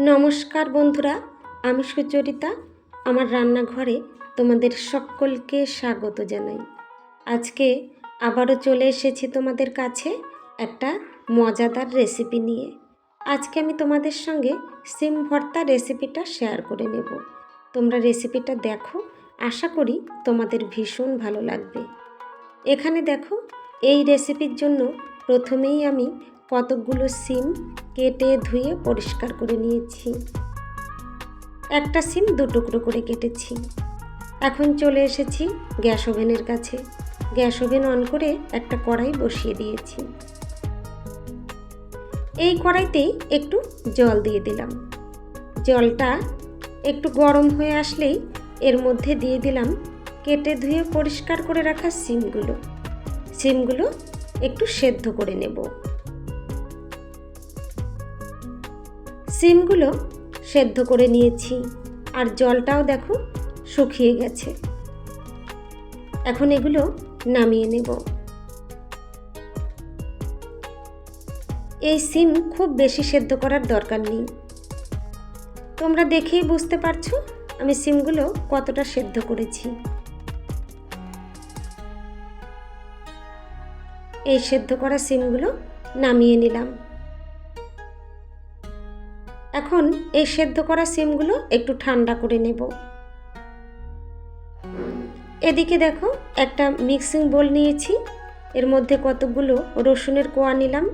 নমস্কার বন্ধুরা, আমি সুচরিতা। আমার রান্নাঘরে তোমাদের সকলকে স্বাগত জানাই। আজকে আবারও চলে এসেছি তোমাদের কাছে একটা মজাদার রেসিপি নিয়ে। আজকে আমি তোমাদের সঙ্গে সিম ভর্তা রেসিপিটা শেয়ার করে নেব। তোমরা রেসিপিটা দেখো, আশা করি তোমাদের ভীষণ ভালো লাগবে। এখানে দেখো, এই রেসিপির জন্য প্রথমেই আমি কতকগুলো সিম কেটে ধুয়ে পরিষ্কার করে নিয়েছি। একটা সিম দু টুকরো করে কেটেছি। এখন চলে এসেছি গ্যাস ওভেনের কাছে। গ্যাস ওভেন অন করে একটা কড়াই বসিয়ে দিয়েছি। এই কড়াইতেই একটু জল দিয়ে দিলাম। জলটা একটু গরম হয়ে আসলেই এর মধ্যে দিয়ে দিলাম কেটে ধুয়ে পরিষ্কার করে রাখা সিমগুলো। সিমগুলো একটু সেদ্ধ করে নেব। সিমগুলো সেদ্ধ করে নিয়েছি আর জলটাও দেখো শুকিয়ে গেছে। এখন এগুলো নামিয়ে নেব। এই সিম খুব বেশি সেদ্ধ করার দরকার নেই। তোমরা দেখেই বুঝতে পারছ আমি সিমগুলো কতটা সেদ্ধ করেছি। এই সেদ্ধ করা সিমগুলো নামিয়ে নিলাম। এখন এই সেদ্ধ করা সিমগুলো একটু ঠান্ডা করে নেব। এদিকে দেখো, একটা মিক্সিং বোল নিয়েছি। এর মধ্যে কতগুলো রসুনের কোয়া নিলাম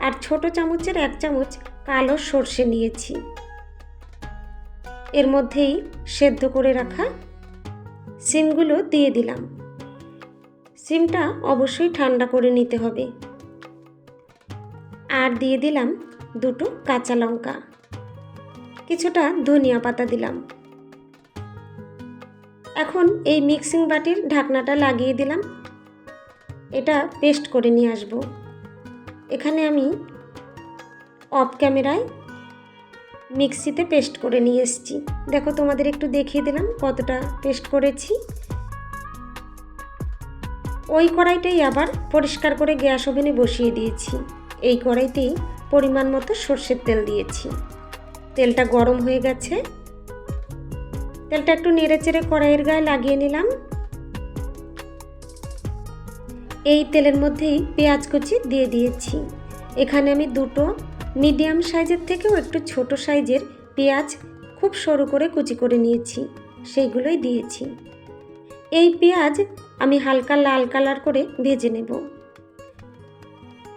আর ছোট চামচের এক চামচ কালো সর্ষে নিয়েছি। এর মধ্যেই সেদ্ধ করে রাখা সিমগুলো দিয়ে দিলাম। সিমটা অবশ্যই ঠান্ডা করে নিতে হবে। আর দিয়ে দিলাম দুটো কাঁচা লঙ্কা। কিছুটা ধনিয়া পাতা দিলাম। এখন এই মিক্সিং বাটির ঢাকনাটা লাগিয়ে দিলাম। এটা পেস্ট করে নিয়ে আসব। এখানে আমি অফ ক্যামেরায় মিক্সিতে পেস্ট করে নিয়ে এসেছি। দেখো তোমাদের একটু দেখিয়ে দিলাম কতটা পেস্ট করেছি। ওই কড়াইটাই আবার পরিষ্কার করে গ্যাস ওভেনে বসিয়ে দিয়েছি। এই কড়াইতেই পরিমাণ মতো সর্ষের তেল দিয়েছি। তেলটা গরম হয়ে গেছে। তেলটা একটু নেড়ে চেড়ে কড়াইয়ের গায়ে লাগিয়ে নিলাম। এই তেলের মধ্যেই পেঁয়াজ কুচি দিয়ে দিয়েছি। এখানে আমি দুটো মিডিয়াম সাইজের থেকেও একটু ছোট সাইজের পেঁয়াজ খুব সরু করে কুচি করে নিয়েছি, সেইগুলোই দিয়েছি। এই পেঁয়াজ আমি হালকা লাল কালার করে ভেজে নেব।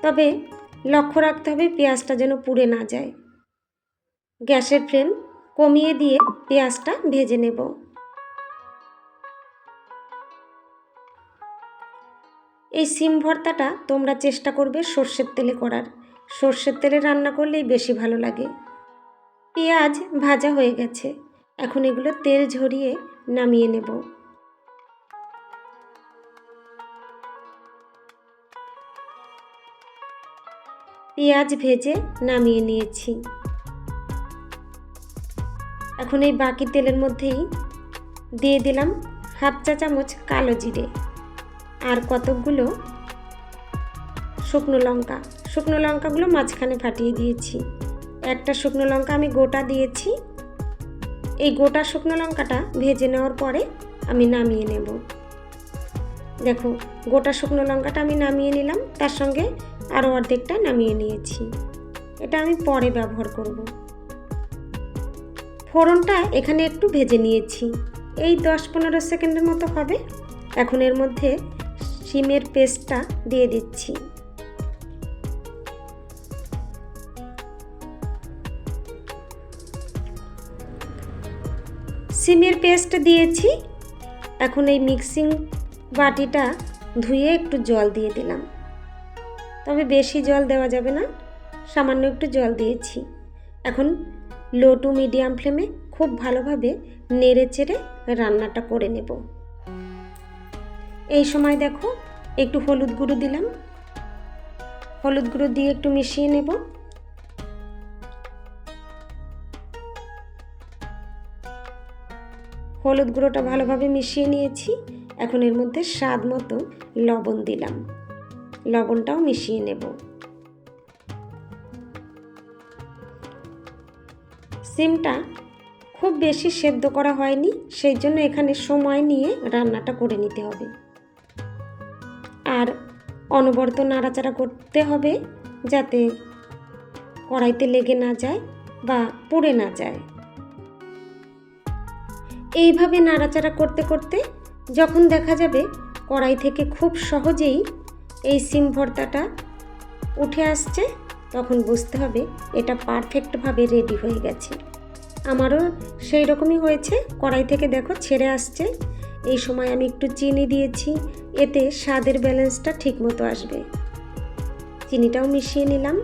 তবে লক্ষ্য রাখতে হবে পেঁয়াজটা যেন পুড়ে না যায়। গ্যাসের ফ্লেম কমিয়ে দিয়ে পেঁয়াজটা ভেজে নেব। এই সিম ভর্তাটা তোমরা চেষ্টা করবে সর্ষের তেলে করার। সর্ষের তেলে রান্না করলেই বেশি ভালো লাগে। পেঁয়াজ ভাজা হয়ে গেছে। এখন এগুলো তেল ঝরিয়ে নামিয়ে নেব। পেঁয়াজ ভেজে নামিয়ে নিয়েছি। এখন এই বাকি তেলের মধ্যেই দিয়ে দিলাম হাফ চা চামচ কালো জিরে আর কতকগুলো শুকনো লঙ্কা। শুকনো লঙ্কাগুলো মাঝখানে ফাটিয়ে দিয়েছি। একটা শুকনো লঙ্কা আমি গোটা দিয়েছি। এই গোটা শুকনো লঙ্কাটা ভেজে নেওয়ার পরে আমি নামিয়ে নেব। দেখো, গোটা শুকনো লঙ্কাটা আমি নামিয়ে নিলাম, তার সঙ্গে আরও অর্ধেকটা নামিয়ে নিয়েছি। এটা আমি পরে ব্যবহার করব। ফোড়নটা এখানে একটু ভেজে নিয়েছি। এই দশ পনেরো সেকেন্ডের মতো হবে। এখন এর মধ্যে শিমের পেস্টটা দিয়ে দিচ্ছি। সিমের পেস্ট দিয়েছি। এখন এই মিক্সিং বাটিটা ধুয়ে একটু জল দিয়ে দিলাম। তবে বেশি জল দেওয়া যাবে না, সামান্য একটু জল দিয়েছি। এখন লো টু মিডিয়াম ফ্লেমে খুব ভালোভাবে নেড়ে চেড়ে রান্নাটা করে নেব। এই সময় দেখো, একটু হলুদ গুঁড়ো দিলাম। হলুদ গুঁড়ো দিয়ে একটু মিশিয়ে নেব। হলুদ গুঁড়োটা ভালোভাবে মিশিয়ে নিয়েছি। এখন এর মধ্যে স্বাদ মতো লবণ দিলাম। লবণটাও মিশিয়ে নেব। সিমটা খুব বেশি সেদ্ধ করা হয়নি, সেই জন্য এখানে সময় নিয়ে রান্নাটা করে নিতে হবে। আর অনবরত নাড়াচাড়া করতে হবে যাতে কড়াইতে লেগে না যায় বা পুড়ে না যায়। এইভাবে নাড়াচাড়া করতে করতে যখন দেখা যাবে কড়াই থেকে খুব সহজেই এই সিম ভর্তাটা উঠে আসছে তখন বুঝতে হবে এটা পারফেক্টভাবে রেডি হয়ে গেছে। আমারও সেই রকমই হয়েছে, কড়াই থেকে দেখো ছেড়ে আসছে। এই সময় আমি একটু চিনি দিয়েছি, এতে স্বাদের ব্যালেন্সটা ঠিক মতো আসবে। চিনিটাও মিশিয়ে নিলাম।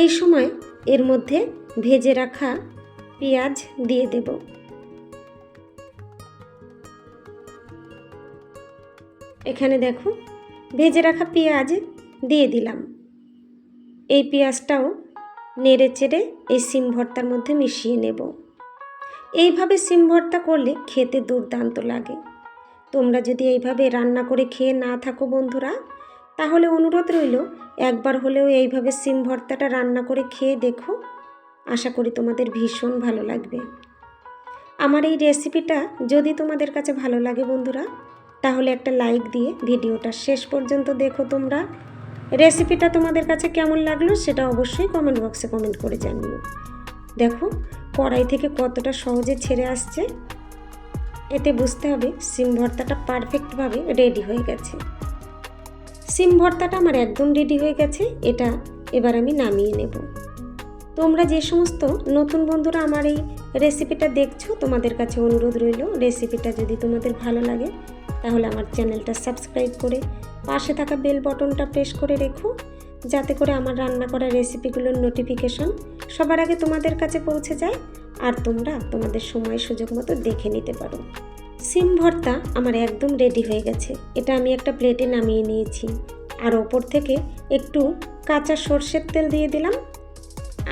এই সময় এর মধ্যে ভেজে রাখা পেঁয়াজ দিয়ে দেব। এখানে দেখো ভেজে রাখা পেঁয়াজ দিয়ে দিলাম। এই পেঁয়াজটাও নেড়ে চেড়ে এই সিম ভর্তার মধ্যে মিশিয়ে নেব। এইভাবে সিম ভর্তা করলে খেতে দুর্দান্ত লাগে। তোমরা যদি এইভাবে রান্না করে খেয়ে না থাকো বন্ধুরা, তাহলে অনুরোধ রইল, একবার হলেও এইভাবে সিম ভর্তাটা রান্না করে খেয়ে দেখো। আশা করি তোমাদের ভীষণ ভালো লাগবে। আমার এই রেসিপিটা যদি তোমাদের কাছে ভালো লাগে বন্ধুরা তাহলে একটা লাইক দিয়ে ভিডিওটা শেষ পর্যন্ত দেখো তোমরা। রেসিপিটা তোমাদের কাছে কেমন লাগল সেটা অবশ্যই কমেন্ট বক্সে কমেন্ট করে জানিও। দেখো, কড়াই থেকে কতটা সহজে ছেড়ে আসছে, এতে বুঝতে হবে সিম ভর্তাটা পারফেক্টভাবে রেডি হয়ে গেছে। সিম ভর্তাটা আমার একদম রেডি হয়ে গেছে, এটা এবার আমি নামিয়ে নেব। তোমরা যে সমস্ত নতুন বন্ধুরা আমার এই রেসিপিটা দেখছ, তোমাদের কাছে অনুরোধ রইল রেসিপিটা যদি তোমাদের ভালো লাগে তাহলে আমার চ্যানেলটা সাবস্ক্রাইব করে পাশে থাকা বেল বটনটা প্রেস করে রেখো, যাতে করে আমার রান্না করা রেসিপিগুলোর নোটিফিকেশন সবার আগে তোমাদের কাছে পৌঁছে যায় আর তোমরা তোমাদের সময় সুযোগ মতো দেখে নিতে পারো। সিম ভর্তা আমার একদম রেডি হয়ে গেছে। এটা আমি একটা প্লেটে নামিয়ে নিয়েছি। আর ওপর থেকে একটু কাঁচা সর্ষের তেল দিয়ে দিলাম।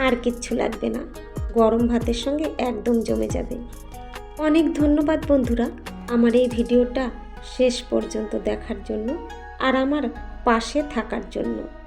আর কিচ্ছু লাগবে না। গরম ভাতের সঙ্গে একদম জমে যাবে। অনেক ধন্যবাদ বন্ধুরা। আমার এই ভিডিওটা শেষ পর্যন্ত দেখার জন্য আর আমার পাশে থাকার জন্য।